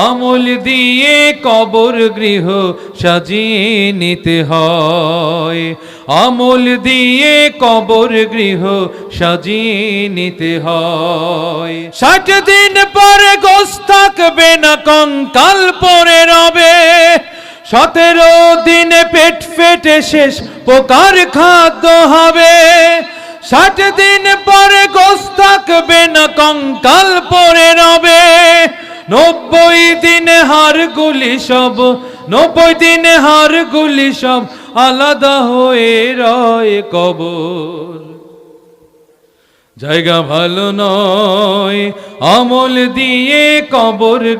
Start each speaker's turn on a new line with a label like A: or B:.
A: আমল দিয়ে কবর গৃহ সাজিয়ে নিতে হয়। আমল দিয়ে কবর গৃহ সাজিয়ে নিতে হয়। ষাট দিন পরে গোস থাকবে না কঙ্কাল পরে রবে। সতেরো দিনে পেট ফেটে শেষ পোকার খাদ্য হবে। ষাট দিন পরে গোস থাকবে না কঙ্কাল পরে রবে। নব্বই দিনে হারগুলি সব, নব্বই দিনে হারগুলি সব আলাদা হয়ে রয় কবর। জায়গা ভালো নয়, আমল দিয়ে কবর